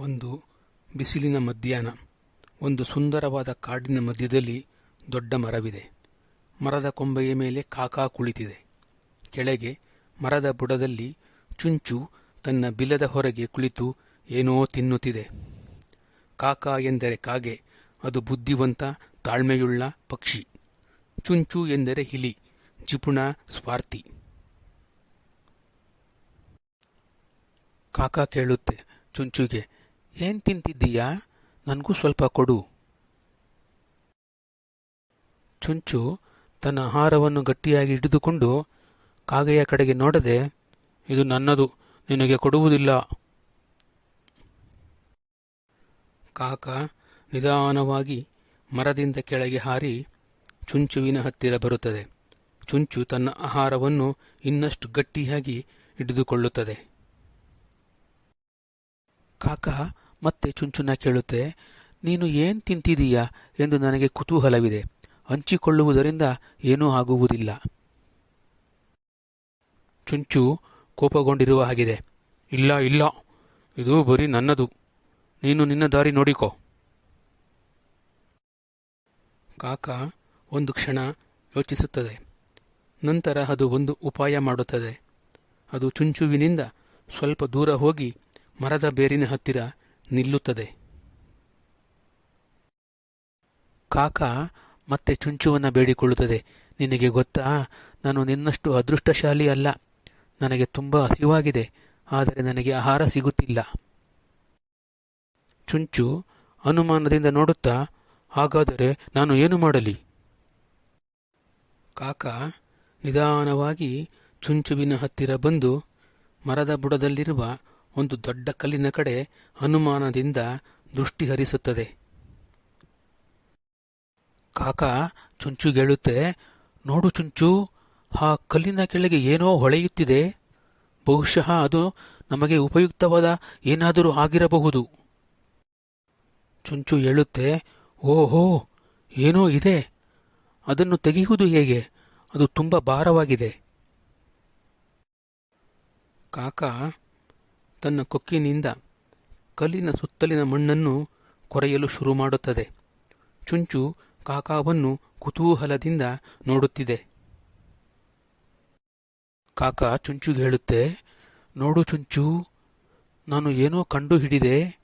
ಒಂದು ಬಿಸಿಲಿನ ಮಧ್ಯಾಹ್ನ, ಒಂದು ಸುಂದರವಾದ ಕಾಡಿನ ಮಧ್ಯದಲ್ಲಿ ದೊಡ್ಡ ಮರವಿದೆ. ಮರದ ಕೊಂಬೆಯ ಮೇಲೆ ಕಾಕಾ ಕುಳಿತಿದೆ. ಕೆಳಗೆ ಮರದ ಬುಡದಲ್ಲಿ ಚುಂಚು ತನ್ನ ಬಿಲದ ಹೊರಗೆ ಕುಳಿತು ಏನೋ ತಿನ್ನುತ್ತಿದೆ. ಕಾಕಾ ಎಂದರೆ ಕಾಗೆ, ಅದು ಬುದ್ಧಿವಂತ, ತಾಳ್ಮೆಯುಳ್ಳ ಪಕ್ಷಿ. ಚುಂಚು ಎಂದರೆ ಹಿಲಿ, ಜಿಪುಣ ಸ್ವಾರ್ಥಿ. ಕಾಕಾ ಕೇಳುತ್ತೆ, ಚುಂಚುಗೆ ಏನ್ ತಿಂತಿದ್ದೀಯಾ? ನನಗೂ ಸ್ವಲ್ಪ ಕೊಡು. ಚುಂಚು ತನ್ನ ಆಹಾರವನ್ನು ಗಟ್ಟಿಯಾಗಿ ಹಿಡಿದುಕೊಂಡು ಕಾಗೆಯ ಕಡೆಗೆ ನೋಡದೆ, ಇದು ನನ್ನದು, ನಿನಗೆ ಕೊಡುವುದಿಲ್ಲ. ಕಾಕ ನಿಧಾನವಾಗಿ ಮರದಿಂದ ಕೆಳಗೆ ಹಾರಿ ಚುಂಚುವಿನ ಹತ್ತಿರ ಬರುತ್ತದೆ. ಚುಂಚು ತನ್ನ ಆಹಾರವನ್ನು ಇನ್ನಷ್ಟು ಗಟ್ಟಿಯಾಗಿ ಹಿಡಿದುಕೊಳ್ಳುತ್ತದೆ. ಕಾಕ ಮತ್ತೆ ಚುಂಚುನ ಕೇಳುತ್ತೆ, ನೀನು ಏನ್ ತಿಂತಿದೀಯಾ? ಎಂದು ನನಗೆ ಕುತೂಹಲವಿದೆ. ಹಂಚಿಕೊಳ್ಳುವುದರಿಂದ ಏನೂ ಆಗುವುದಿಲ್ಲ. ಚುಂಚು ಕೋಪಗೊಂಡಿರುವ ಹಾಗಿದೆ. ಇಲ್ಲ ಇಲ್ಲ. ಇದು ಬರೀ ನನ್ನದು. ನೀನು ನಿನ್ನ ದಾರಿ ನೋಡಿಕೋ. ಕಾಕ ಒಂದು ಕ್ಷಣ ಯೋಚಿಸುತ್ತದೆ. ನಂತರ ಅದು ಒಂದು ಉಪಾಯ ಮಾಡುತ್ತದೆ. ಅದು ಚುಂಚುವಿನಿಂದ ಸ್ವಲ್ಪ ದೂರ ಹೋಗಿ ಮರದ ಬೇರಿನ ಹತ್ತಿರ ನಿಲ್ಲುತ್ತದೆ. ಕಾಕ ಮತ್ತೆ ಚುಂಚುವನ್ನ ಬೇಡಿಕೊಳ್ಳುತ್ತದೆ. ನಿನಗೆ ಗೊತ್ತಾ, ನಾನು ನಿನ್ನಷ್ಟು ಅದೃಷ್ಟಶಾಲಿ ಅಲ್ಲ. ನನಗೆ ತುಂಬಾ ಹಸಿವಾಗಿದೆ, ಆದರೆ ನನಗೆ ಆಹಾರ ಸಿಗುತ್ತಿಲ್ಲ. ಚುಂಚು ಅನುಮಾನದಿಂದ ನೋಡುತ್ತಾ, ಹಾಗಾದರೆ ನಾನು ಏನು ಮಾಡಲಿ? ಕಾಕ ನಿಧಾನವಾಗಿ ಚುಂಚುವಿನ ಹತ್ತಿರ ಬಂದು ಮರದ ಬುಡದಲ್ಲಿರುವ ಒಂದು ದೊಡ್ಡ ಕಲ್ಲಿನ ಕಡೆ ಅನುಮಾನದಿಂದ ದೃಷ್ಟಿ ಹರಿಸುತ್ತದೆ. ಕಾಕ ಚುಂಚುಗೇಳುತ್ತೆ ನೋಡು ಚುಂಚು, ಆ ಕಲ್ಲಿನ ಕೆಳಗೆ ಏನೋ ಹೊಳೆಯುತ್ತಿದೆ. ಬಹುಶಃ ಅದು ನಮಗೆ ಉಪಯುಕ್ತವಾದ ಏನಾದರೂ ಆಗಿರಬಹುದು. ಚುಂಚು ಹೇಳುತ್ತೆ, ಓಹೋ, ಏನೋ ಇದೆ. ಅದನ್ನು ತೆಗೆಯುವುದು ಹೇಗೆ? ಅದು ತುಂಬಾ ಭಾರವಾಗಿದೆ. ಕಾಕ ತನ್ನ ಕೊಕ್ಕಿನಿಂದ ಕಲ್ಲಿನ ಸುತ್ತಲಿನ ಮಣ್ಣನ್ನು ಕೊರೆಯಲು ಶುರು ಮಾಡುತ್ತದೆ. ಚುಂಚು ಕಾಕಾವನ್ನು ಕುತೂಹಲದಿಂದ ನೋಡುತ್ತಿದೆ. ಕಾಕ ಚುಂಚುಗೆ ಹೇಳುತ್ತೆ, ನೋಡು ಚುಂಚು, ನಾನು ಏನೋ ಕಂಡು ಹಿಡಿದೆ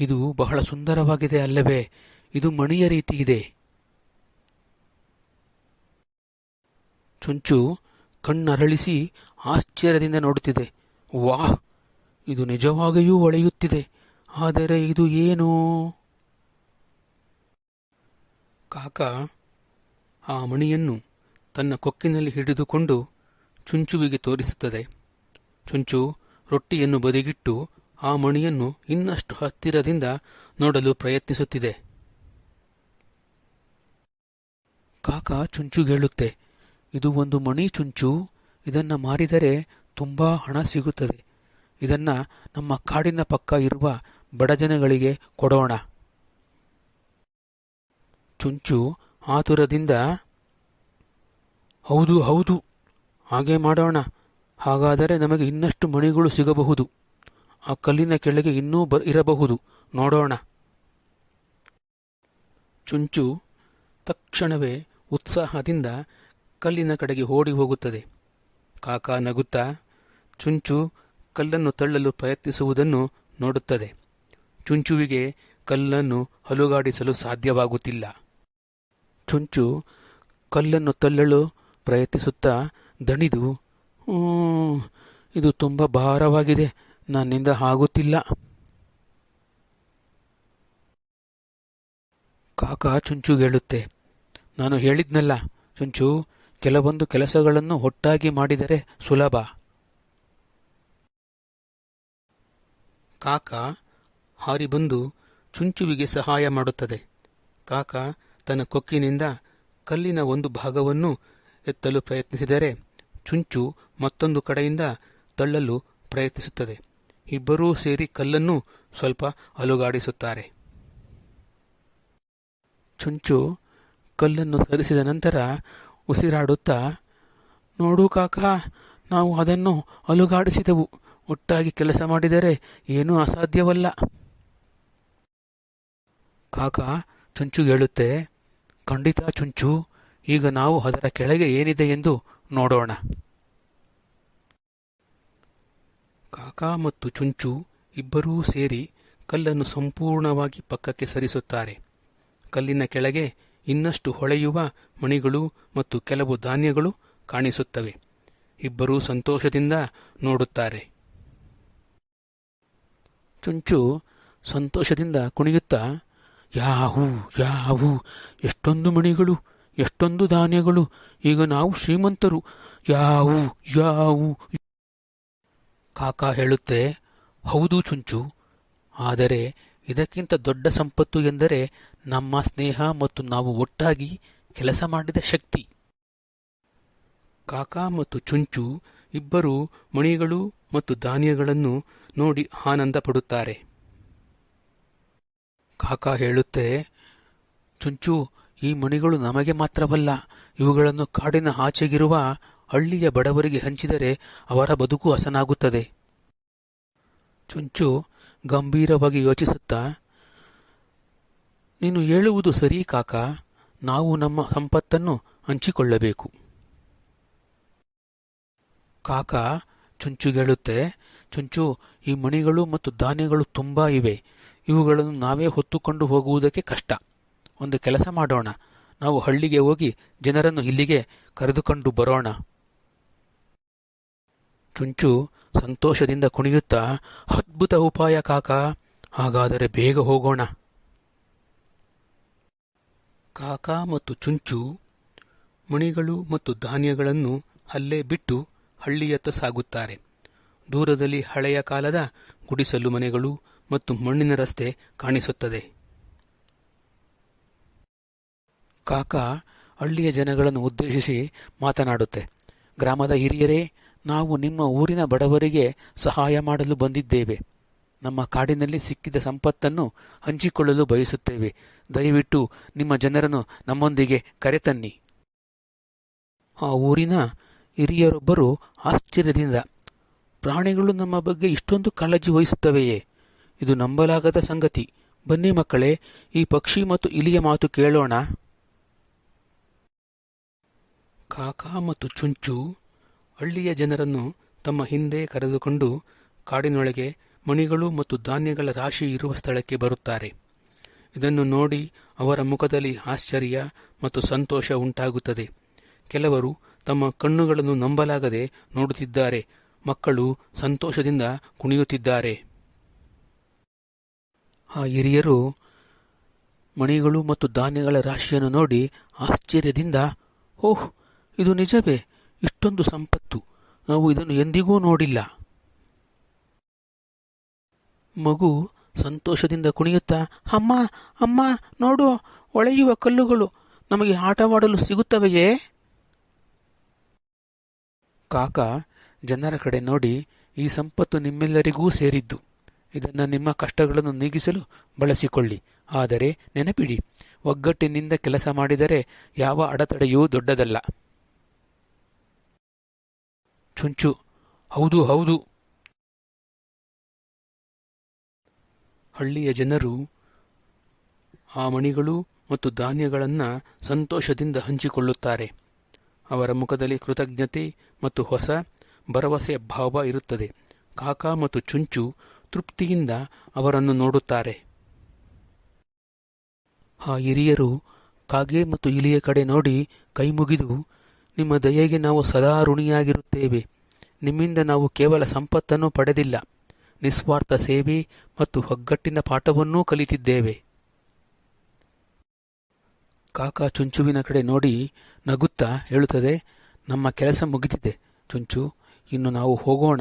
ಇದು ಬಹಳ ಸುಂದರವಾಗಿದೆ ಅಲ್ಲವೇ, ಇದು ಮಣಿಯ ರೀತಿ ಇದೆ. ಚುಂಚು ಕಣ್ಣರಳಿಸಿ ಆಶ್ಚರ್ಯದಿಂದ ನೋಡುತ್ತಿದೆ. ವಾಹ್ ಇದು ನಿಜವಾಗಿಯೂ ಒಳೆಯುತ್ತಿದೆ. ಆದರೆ ಇದು ಏನು? ಕಾಕ, ಆ ಮಣಿಯನ್ನು ತನ್ನ ಕೊಕ್ಕಿನಲ್ಲಿ ಹಿಡಿದುಕೊಂಡು ಚುಂಚುವಿಗೆ ತೋರಿಸುತ್ತದೆ. ಚುಂಚು ರೊಟ್ಟಿಯನ್ನು ಬದಿಗಿಟ್ಟು ಆ ಮಣಿಯನ್ನು ಇನ್ನಷ್ಟು ಹತ್ತಿರದಿಂದ ನೋಡಲು ಪ್ರಯತ್ನಿಸುತ್ತಿದೆ. ಕಾಕ ಚುಂಚುಗೇಳುತ್ತೆ ಇದು ಒಂದು ಮಣಿ ಚುಂಚು. ಇದನ್ನ ಮಾರಿದರೆ ತುಂಬಾ ಹಣ ಸಿಗುತ್ತದೆ. ಇದನ್ನ ನಮ್ಮ ಕಾಡಿನ ಪಕ್ಕ ಇರುವ ಬಡಜನಗಳಿಗೆ ಕೊಡೋಣ. ಚುಂಚು ಆತುರದಿಂದ, ಹೌದು ಹೌದು, ಹಾಗೆ ಮಾಡೋಣ. ಹಾಗಾದರೆ ನಮಗೆ ಇನ್ನಷ್ಟು ಮಣಿಗಳು ಸಿಗಬಹುದು. ಆ ಕಲ್ಲಿನ ಕೆಳಗೆ ಇನ್ನೂ ಬ, ಇರಬಹುದು. ನೋಡೋಣ. ಚುಂಚು ತಕ್ಷಣವೇ ಉತ್ಸಾಹದಿಂದ ಕಲ್ಲಿನ ಕಡೆಗೆ ಓಡಿ ಹೋಗುತ್ತದೆ. ಕಾಕ ನಗುತ್ತಾ, ಚುಂಚು ಕಲ್ಲನ್ನು ತಳ್ಳಲು ಪ್ರಯತ್ನಿಸುವುದನ್ನು ನೋಡುತ್ತದೆ. ಚುಂಚುವಿಗೆ ಕಲ್ಲನ್ನು ಹಲುಗಾಡಿಸಲು ಸಾಧ್ಯವಾಗುತ್ತಿಲ್ಲ. ಚುಂಚು ಕಲ್ಲನ್ನು ತಳ್ಳಲು ಪ್ರಯತ್ನಿಸುತ್ತಾ ದಣಿದು ಇದು ತುಂಬ ಭಾರವಾಗಿದೆ, ನನ್ನಿಂದ ಆಗುತ್ತಿಲ್ಲ. ಕಾಕ ಚುಂಚುಗೇಳುತ್ತೆ ನಾನು ಹೇಳಿದ್ನಲ್ಲ, ಚುಂಚು, ಕೆಲವೊಂದು ಕೆಲಸಗಳನ್ನು ಒಟ್ಟಾಗಿ ಮಾಡಿದರೆ ಸುಲಭ. ಕಾಕ ಹಾರಿಬಂದು ಚುಂಚುವಿಗೆ ಸಹಾಯ ಮಾಡುತ್ತದೆ. ಕಾಕ ತನ್ನ ಕೊಕ್ಕಿನಿಂದ ಕಲ್ಲಿನ ಒಂದು ಭಾಗವನ್ನು ಎತ್ತಲು ಪ್ರಯತ್ನಿಸಿದರೆ ಚುಂಚು ಮತ್ತೊಂದು ಕಡೆಯಿಂದ ತಳ್ಳಲು ಪ್ರಯತ್ನಿಸುತ್ತದೆ. ಇಬ್ಬರೂ ಸೇರಿ ಕಲ್ಲನ್ನು ಸ್ವಲ್ಪ ಅಲುಗಾಡಿಸುತ್ತಾರೆ. ಚುಂಚು ಕಲ್ಲನ್ನು ಸರಿಸಿದ ನಂತರ ಉಸಿರಾಡುತ್ತಾ, ನೋಡು ಕಾಕ, ನಾವು ಅದನ್ನು ಅಲುಗಾಡಿಸಿದೆವು. ಒಟ್ಟಾಗಿ ಕೆಲಸ ಮಾಡಿದರೆ ಏನೂ ಅಸಾಧ್ಯವಲ್ಲ. ಕಾಕ ಚುಂಚು ಹೇಳುತ್ತೆ, ಖಂಡಿತ ಚುಂಚು, ಈಗ ನಾವು ಅದರ ಕೆಳಗೆ ಏನಿದೆ ಎಂದು ನೋಡೋಣ. ಕಾಕ ಮತ್ತು ಚುಂಚು ಇಬ್ಬರೂ ಸೇರಿ ಕಲ್ಲನ್ನು ಸಂಪೂರ್ಣವಾಗಿ ಪಕ್ಕಕ್ಕೆ ಸರಿಸುತ್ತಾರೆ. ಕಲ್ಲಿನ ಕೆಳಗೆ ಇನ್ನಷ್ಟು ಹೊಳೆಯುವ ಮಣಿಗಳು ಮತ್ತು ಕೆಲವು ಧಾನ್ಯಗಳು ಕಾಣಿಸುತ್ತವೆ. ಇಬ್ಬರೂ ಸಂತೋಷದಿಂದ ನೋಡುತ್ತಾರೆ. ಚುಂಚು ಸಂತೋಷದಿಂದ ಕುಣಿಯುತ್ತಾ, ಯಾಹು ಯಾಹು, ಎಷ್ಟೊಂದು ಮಣಿಗಳು, ಎಷ್ಟೊಂದು ಧಾನ್ಯಗಳು, ಈಗ ನಾವು ಶ್ರೀಮಂತರು. ಯಾವು ಯಾವು ಕಾಕ ಹೇಳುತ್ತೆ, ಹೌದು ಚುಂಚು, ಆದರೆ ಇದಕ್ಕಿಂತ ದೊಡ್ಡ ಸಂಪತ್ತು ಎಂದರೆ ನಮ್ಮ ಸ್ನೇಹ ಮತ್ತು ನಾವು ಒಟ್ಟಾಗಿ ಕೆಲಸ ಮಾಡಿದ ಶಕ್ತಿ. ಕಾಕ ಮತ್ತು ಚುಂಚು ಇಬ್ಬರು ಮಣಿಗಳು ಮತ್ತು ಧಾನ್ಯಗಳನ್ನು ನೋಡಿ ಆನಂದ ಪಡುತ್ತಾರೆ. ಕಾಕ ಹೇಳುತ್ತೆ, ಚುಂಚು, ಈ ಮಣಿಗಳು ನಮಗೆ ಮಾತ್ರವಲ್ಲ, ಇವುಗಳನ್ನು ಕಾಡಿನ ಆಚೆಗಿರುವ ಹಳ್ಳಿಯ ಬಡವರಿಗೆ ಹಂಚಿದರೆ ಅವರ ಬದುಕು ಹಸನಾಗುತ್ತದೆ. ಚುಂಚು ಗಂಭೀರವಾಗಿ ಯೋಚಿಸುತ್ತಾ, ನೀನು ಹೇಳುವುದು ಸರಿ ಕಾಕ, ನಾವು ನಮ್ಮ ಸಂಪತ್ತನ್ನು ಹಂಚಿಕೊಳ್ಳಬೇಕು. ಕಾಕ ಚುಂಚುಗೇಳುತ್ತೆ ಚುಂಚು, ಈ ಮಣಿಗಳು ಮತ್ತು ಧಾನ್ಯಗಳು ತುಂಬಾ ಇವೆ. ಇವುಗಳನ್ನು ನಾವೇ ಹೊತ್ತುಕೊಂಡು ಹೋಗುವುದಕ್ಕೆ ಕಷ್ಟ. ಒಂದು ಕೆಲಸ ಮಾಡೋಣ. ನಾವು ಹಳ್ಳಿಗೆ ಹೋಗಿ ಜನರನ್ನು ಇಲ್ಲಿಗೆ ಕರೆದುಕೊಂಡು ಬರೋಣ. ಚುಂಚು ಸಂತೋಷದಿಂದ ಕುಣಿಯುತ್ತಾ, ಅದ್ಭುತ ಉಪಾಯ ಕಾಕ, ಹಾಗಾದರೆ ಬೇಗ ಹೋಗೋಣ. ಕಾಕ ಮತ್ತು ಚುಂಚು ಮಣಿಗಳು ಮತ್ತು ಧಾನ್ಯಗಳನ್ನು ಅಲ್ಲೇ ಬಿಟ್ಟು ಹಳ್ಳಿಯತ್ತ ಸಾಗುತ್ತಾರೆ. ದೂರದಲ್ಲಿ ಹಳೆಯ ಕಾಲದ ಗುಡಿಸಲು ಮನೆಗಳು ಮತ್ತು ಮಣ್ಣಿನ ರಸ್ತೆ ಕಾಣಿಸುತ್ತದೆ. ಕಾಕ ಹಳ್ಳಿಯ ಜನಗಳನ್ನು ಉದ್ದೇಶಿಸಿ ಮಾತನಾಡುತ್ತೆ. ಗ್ರಾಮದ ಹಿರಿಯರೇ, ನಾವು ನಿಮ್ಮ ಊರಿನ ಬಡವರಿಗೆ ಸಹಾಯ ಮಾಡಲು ಬಂದಿದ್ದೇವೆ. ನಮ್ಮ ಕಾಡಿನಲ್ಲಿ ಸಿಕ್ಕಿದ ಸಂಪತ್ತನ್ನು ಹಂಚಿಕೊಳ್ಳಲು ಬಯಸುತ್ತೇವೆ. ದಯವಿಟ್ಟು ನಿಮ್ಮ ಜನರನ್ನು ನಮ್ಮೊಂದಿಗೆ ಕರೆತನ್ನಿ. ಆ ಊರಿನ ಹಿರಿಯರೊಬ್ಬರು ಆಶ್ಚರ್ಯದಿಂದ, ಪ್ರಾಣಿಗಳು ನಮ್ಮ ಬಗ್ಗೆ ಇಷ್ಟೊಂದು ಕಾಳಜಿ ವಹಿಸುತ್ತವೆಯೇ? ಇದು ನಂಬಲಾಗದ ಸಂಗತಿ. ಬನ್ನಿ ಮಕ್ಕಳೇ, ಈ ಪಕ್ಷಿ ಮತ್ತು ಇಲಿಯ ಮಾತು ಕೇಳೋಣ. ಕಾಕಾ ಮತ್ತು ಚುಂಚು ಹಳ್ಳಿಯ ಜನರನ್ನು ತಮ್ಮ ಹಿಂದೆ ಕರೆದುಕೊಂಡು ಕಾಡಿನೊಳಗೆ ಮಣಿಗಳು ಮತ್ತು ಧಾನ್ಯಗಳ ರಾಶಿ ಇರುವ ಸ್ಥಳಕ್ಕೆ ಬರುತ್ತಾರೆ. ಇದನ್ನು ನೋಡಿ ಅವರ ಮುಖದಲ್ಲಿ ಆಶ್ಚರ್ಯ ಮತ್ತು ಸಂತೋಷ ಉಂಟಾಗುತ್ತದೆ. ಕೆಲವರು ತಮ್ಮ ಕಣ್ಣುಗಳನ್ನು ನಂಬಲಾಗದೆ ನೋಡುತ್ತಿದ್ದಾರೆ. ಮಕ್ಕಳು ಸಂತೋಷದಿಂದ ಕುಣಿಯುತ್ತಿದ್ದಾರೆ. ಆ ಹಿರಿಯರು ಮಣಿಗಳು ಮತ್ತು ಧಾನ್ಯಗಳ ರಾಶಿಯನ್ನು ನೋಡಿ ಆಶ್ಚರ್ಯದಿಂದ, ಓಹ್, ಇದು ನಿಜವೇ, ಇಷ್ಟೊಂದು ಸಂಪತ್ತು, ನಾವು ಇದನ್ನು ಎಂದಿಗೂ ನೋಡಿಲ್ಲ. ಮಗು ಸಂತೋಷದಿಂದ ಕುಣಿಯುತ್ತಾ, ಅಮ್ಮ ಅಮ್ಮ, ನೋಡು, ಒಳೆಯುವ ಕಲ್ಲುಗಳು, ನಮಗೆ ಆಟವಾಡಲು ಸಿಗುತ್ತವೆಯೇ? ಕಾಕ ಜನರ ಕಡೆ ನೋಡಿ ಈ ಸಂಪತ್ತು ನಿಮ್ಮೆಲ್ಲರಿಗೂ ಸೇರಿದ್ದು. ಇದನ್ನು ನಿಮ್ಮ ಕಷ್ಟಗಳನ್ನು ನೀಗಿಸಲು ಬಳಸಿಕೊಳ್ಳಿ. ಆದರೆ ನೆನಪಿಡಿ, ಒಗ್ಗಟ್ಟಿನಿಂದ ಕೆಲಸ ಮಾಡಿದರೆ ಯಾವ ಅಡೆತಡೆಯೂ ದೊಡ್ಡದಲ್ಲ. ಚುಂಚು, ಹೌದು ಹೌದು. ಹಳ್ಳಿಯ ಜನರು ಆ ಮಣಿಗಳು ಮತ್ತು ಧಾನ್ಯಗಳನ್ನು ಸಂತೋಷದಿಂದ ಹಂಚಿಕೊಳ್ಳುತ್ತಾರೆ. ಅವರ ಮುಖದಲ್ಲಿ ಕೃತಜ್ಞತೆ ಮತ್ತು ಹೊಸ ಭರವಸೆಯ ಭಾವ ಇರುತ್ತದೆ. ಕಾಕಾ ಮತ್ತು ಚುಂಚು ತೃಪ್ತಿಯಿಂದ ಅವರನ್ನು ನೋಡುತ್ತಾರೆ. ಆ ಹಿರಿಯರು ಕಾಗೆ ಮತ್ತು ಇಲಿಯ ಕಡೆ ನೋಡಿ ಕೈಮುಗಿದು, ನಿಮ್ಮ ದಯೆಗೆ ನಾವು ಸದಾ ಋಣಿಯಾಗಿರುತ್ತೇವೆ. ನಿಮ್ಮಿಂದ ನಾವು ಕೇವಲ ಸಂಪತ್ತನ್ನು ಪಡೆದಿಲ್ಲ. ನಿಸ್ವಾರ್ಥ ಸೇವೆ ಮತ್ತು ಒಗ್ಗಟ್ಟಿನ ಪಾಠವನ್ನೂ ಕಲಿತಿದ್ದೇವೆ. ಕಾಕಾ ಚುಂಚುವಿನ ಕಡೆ ನೋಡಿ ನಗುತ್ತಾ ಹೇಳುತ್ತದೆ ನಮ್ಮ ಕೆಲಸ ಮುಗಿದಿದೆ ಚುಂಚು, ಇನ್ನು ನಾವು ಹೋಗೋಣ.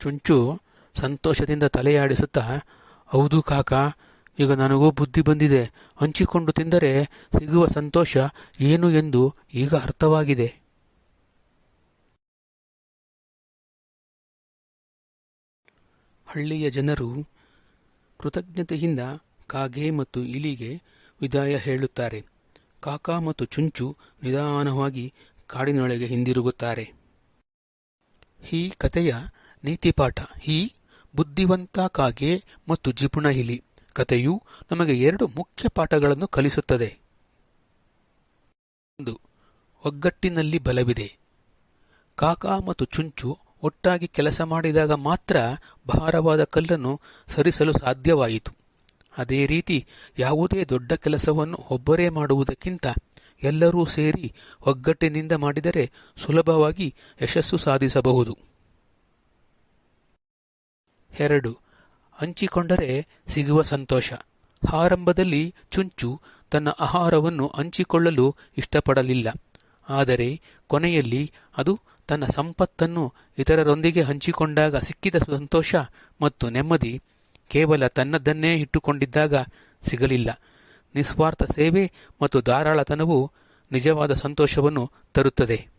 ಚುಂಚು ಸಂತೋಷದಿಂದ ತಲೆಯಾಡಿಸುತ್ತಾ, ಹೌದು ಕಾಕ, ಈಗ ನನಗೂ ಬುದ್ಧಿ ಬಂದಿದೆ. ಹಂಚಿಕೊಂಡು ತಿಂದರೆ ಸಿಗುವ ಸಂತೋಷ ಏನು ಎಂದು ಈಗ ಅರ್ಥವಾಗಿದೆ. ಹಳ್ಳಿಯ ಜನರು ಕೃತಜ್ಞತೆಯಿಂದ ಕಾಗೆ ಮತ್ತು ಇಲಿಗೆ ವಿದಾಯ ಹೇಳುತ್ತಾರೆ. ಕಾಕ ಮತ್ತು ಚುಂಚು ನಿಧಾನವಾಗಿ ಕಾಡಿನೊಳಗೆ ಹಿಂದಿರುಗುತ್ತಾರೆ. ಈ ಕಥೆಯ ನೀತಿಪಾಠ. ಈ ಬುದ್ಧಿವಂತ ಕಾಗೆ ಮತ್ತು ಜಿಪುಣ ಇಲಿ ಕಥೆಯು ನಮಗೆ ಎರಡು ಮುಖ್ಯ ಪಾಠಗಳನ್ನು ಕಲಿಸುತ್ತದೆ. ಒಂದು, ಒಗ್ಗಟ್ಟಿನಲ್ಲಿ ಬಲವಿದೆ. ಕಾಕಾ ಮತ್ತು ಚುಂಚು ಒಟ್ಟಾಗಿ ಕೆಲಸ ಮಾಡಿದಾಗ ಮಾತ್ರ ಭಾರವಾದ ಕಲ್ಲನ್ನು ಸರಿಸಲು ಸಾಧ್ಯವಾಯಿತು. ಅದೇ ರೀತಿ ಯಾವುದೇ ದೊಡ್ಡ ಕೆಲಸವನ್ನು ಒಬ್ಬರೇ ಮಾಡುವುದಕ್ಕಿಂತ ಎಲ್ಲರೂ ಸೇರಿ ಒಗ್ಗಟ್ಟಿನಿಂದ ಮಾಡಿದರೆ ಸುಲಭವಾಗಿ ಯಶಸ್ಸು ಸಾಧಿಸಬಹುದು. ಎರಡು, ಹಂಚಿಕೊಂಡರೆ ಸಿಗುವ ಸಂತೋಷ. ಆರಂಭದಲ್ಲಿ ಚುಂಚು ತನ್ನ ಆಹಾರವನ್ನು ಹಂಚಿಕೊಳ್ಳಲು ಇಷ್ಟಪಡಲಿಲ್ಲ. ಆದರೆ ಕೊನೆಯಲ್ಲಿ ಅದು ತನ್ನ ಸಂಪತ್ತನ್ನು ಇತರರೊಂದಿಗೆ ಹಂಚಿಕೊಂಡಾಗ ಸಿಕ್ಕಿದ ಸಂತೋಷ ಮತ್ತು ನೆಮ್ಮದಿ ಕೇವಲ ತನ್ನದನ್ನೇ ಇಟ್ಟುಕೊಂಡಿದ್ದಾಗ ಸಿಗಲಿಲ್ಲ. ನಿಸ್ವಾರ್ಥ ಸೇವೆ ಮತ್ತು ಧಾರಾಳತನವು ನಿಜವಾದ ಸಂತೋಷವನ್ನು ತರುತ್ತದೆ.